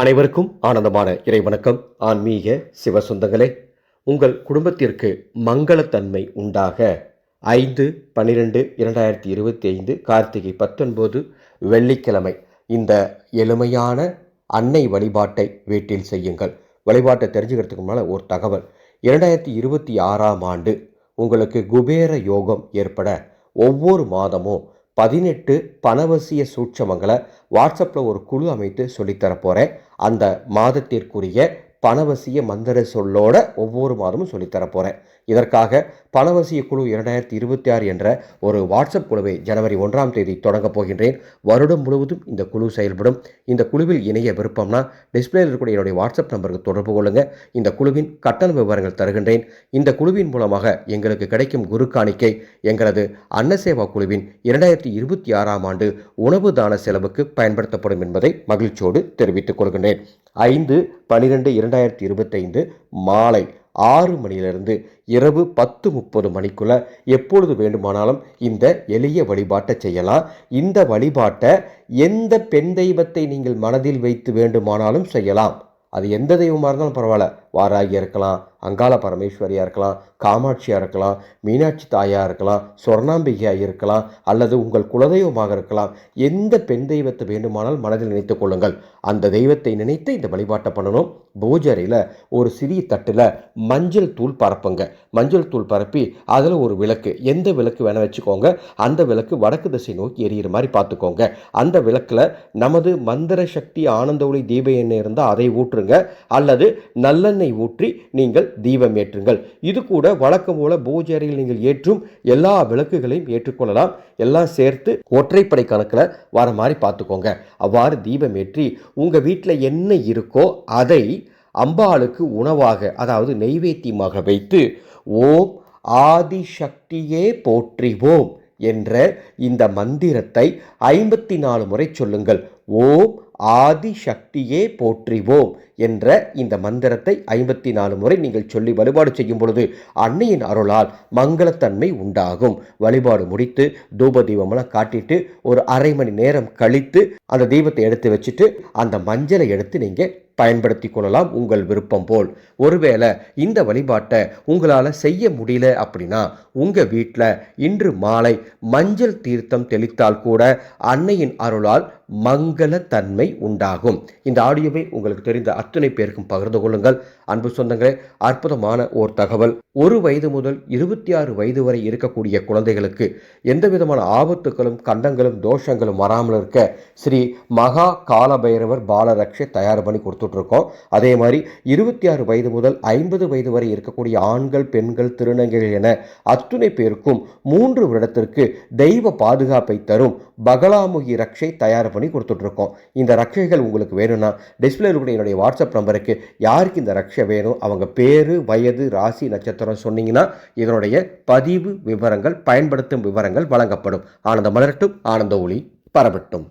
அனைவருக்கும் ஆனந்தமான இறைவணக்கம். ஆன்மீக சிவசொந்தங்களே உங்கள் குடும்பத்திற்கு மங்களத்தன்மை உண்டாக. ஐந்து பன்னிரெண்டு இரண்டாயிரத்தி இருபத்தி ஐந்து கார்த்திகை பத்தொன்பது வெள்ளிக்கிழமை. இந்த எளிமையான அன்னை வழிபாட்டை வீட்டில் செய்யுங்கள். வழிபாட்டை தெரிஞ்சுக்கிறதுக்கு முன்னால் ஒரு தகவல். இரண்டாயிரத்தி இருபத்தி ஆறாம் ஆண்டு உங்களுக்கு குபேர யோகம் ஏற்பட ஒவ்வொரு மாதமும் பதினெட்டு பணவசிய சூட்சமங்களை வாட்ஸ்அப்பில் ஒரு குழு அமைத்து சொல்லித்தரப்போகிறேன் அந்த மாதத்திற்குரிய பணவசிய மந்திர சொல்லோட ஒவ்வொரு மாதமும் சொல்லித்தரப் போகிறேன் இதற்காக பணவசிய குழு இரண்டாயிரத்தி இருபத்தி ஆறு என்ற ஒரு வாட்ஸ்அப் குழுவை ஜனவரி ஒன்றாம் தேதி தொடங்கப் போகின்றேன். வருடம் முழுவதும் இந்த குழு செயல்படும். இந்த குழுவில் இணைய விருப்பம்னா டிஸ்பிளேயில் இருக்கக்கூடிய என்னுடைய வாட்ஸ்அப் நம்பருக்கு தொடர்பு கொள்ளுங்கள் இந்த குழுவின் கட்டண விவரங்கள் தருகின்றேன். இந்த குழுவின் மூலமாக எங்களுக்கு கிடைக்கும் குரு காணிக்கை எங்களது அன்னசேவா குழுவின் இரண்டாயிரத்தி இருபத்தி ஆறாம் ஆண்டு உணவு தான செலவுக்கு பயன்படுத்தப்படும் என்பதை மகிழ்ச்சியோடு தெரிவித்துக் கொள்கின்றேன். ஐந்து பனிரெண்டு இரண்டாயிரத்தி இருபத்தைந்து மாலை ஆறு மணியிலிருந்து இரவு பத்து முப்பது மணிக்குள்ள எப்பொழுது வேண்டுமானாலும் இந்த எளிய வழிபாட்டை செய்யலாம். இந்த வழிபாட்டை எந்த பெண் தெய்வத்தை நீங்கள் மனதில் வைத்து வேண்டுமானாலும் செய்யலாம். அது எந்த தெய்வமாக இருந்தாலும் பரவாயில்ல. வாராகியாக இருக்கலாம் அங்காள பரமேஸ்வரியாக இருக்கலாம் காமாட்சியாக இருக்கலாம் மீனாட்சி தாயாக இருக்கலாம் சொர்ணாம்பிகையாக இருக்கலாம் அல்லது உங்கள் குலதெய்வமாக இருக்கலாம். எந்த பெண் தெய்வத்தை வேண்டுமானால் மனதில் நினைத்துக் கொள்ளுங்கள். அந்த தெய்வத்தை நினைத்து இந்த வழிபாட்டை பண்ணணும். பூஜரையில் ஒரு சிறிய தட்டில் மஞ்சள் தூள் பரப்புங்க. மஞ்சள் தூள் பரப்பி அதில் ஒரு விளக்கு. எந்த விளக்கு வேணால் வச்சுக்கோங்க. அந்த விளக்கு வடக்கு திசை நோக்கி எரியிற மாதிரி பார்த்துக்கோங்க. அந்த விளக்கில் நமது மந்திர சக்தி ஆனந்த ஒளி தீப எண்ணெய் இருந்தால் அதை ஊற்றுங்க. அல்லது நல்லெண்ணெய் ஊற்றி நீங்கள் தீபம் ஏற்றுங்கள். இது கூட வழக்கம் போல பூஜை அறையில் நீங்கள் ஏற்றும் எல்லா விளக்குகளையும் ஏற்றுக்கொள்ளலாம். எல்லாம் சேர்த்து ஒற்றைப்படை கணக்கில் வர மாதிரி பார்த்துக்கோங்க. அவ்வாறு தீபம் ஏற்றி உங்கள் வீட்டில் என்ன இருக்கோ அதை அம்பாளுக்கு உணவாக அதாவது நெய்வேத்தியமாக வைத்து ஓம் ஆதிசக்தியே போற்றிவோம் என்ற இந்த மந்திரத்தை ஐம்பத்தி நாலு முறை சொல்லுங்கள். ஓம் ஆதிசக்தியே போற்றிவோம் என்ற இந்த மந்திரத்தை ஐம்பத்தி நாலு முறை நீங்கள் சொல்லி வழிபாடு செய்யும் பொழுது அன்னையின் அருளால் மங்களத்தன்மை உண்டாகும். வழிபாடு முடித்து தூப தீபமெல்லாம் காட்டிட்டு ஒரு அரை மணி நேரம் கழித்து அந்த தீபத்தை எடுத்து வச்சுட்டு அந்த மஞ்சளை எடுத்து நீங்கள் பயன்படுத்தி கொள்ளலாம் உங்கள் விருப்பம் போல். ஒருவேளை இந்த வழிபாட்டை உங்களால் செய்ய முடியல அப்படின்னா உங்கள் வீட்டில் இன்று மாலை மஞ்சள் தீர்த்தம் தெளித்தால் கூட அன்னையின் அருளால் மங்களத்தன்மை உண்டாகும். இந்த ஆடியோவை உங்களுக்கு தெரிந்த அத்தனை பேருக்கும் பகிர்ந்து கொள்ளுங்கள். அன்பு சொந்தங்களே அற்புதமான ஓர் தகவல். ஒரு வயது முதல் இருபத்தி ஆறு வயது வரை இருக்கக்கூடிய குழந்தைகளுக்கு எந்த விதமான ஆபத்துகளும் கண்டங்களும் தோஷங்களும் வராமல் இருக்க ஸ்ரீ மகா காலபைரவர் பாலரக்ஷை தயார் பண்ணி கொடுத்துட்ருக்கோம். அதே மாதிரி இருபத்தி ஆறு வயது முதல் ஐம்பது வயது வரை இருக்கக்கூடிய ஆண்கள் பெண்கள் திருநங்கைகள் என அத்துணை பேருக்கும் மூன்று வருடத்திற்கு தெய்வ பாதுகாப்பை தரும் பகலாமுகி ரக்ஷை தயார் பண்ணி கொடுத்துட்ருக்கோம். இந்த ரக்ஷைகள் உங்களுக்கு வேணும்னா டிஸ்பிளே இருக்கக்கூடிய என்னுடைய வாட்ஸ்அப் நம்பருக்கு யாருக்கு இந்த ரக்ஷை வேணும் அவங்க பேர் வயது ராசி நட்சத்திரம் சொன்னீங்கன்னா இதனுடைய பதிவு விவரங்கள் பயன்படுத்தும் விவரங்கள் வழங்கப்படும். ஆனந்த மலரட்டும் ஆனந்த ஒளி பரவட்டும்.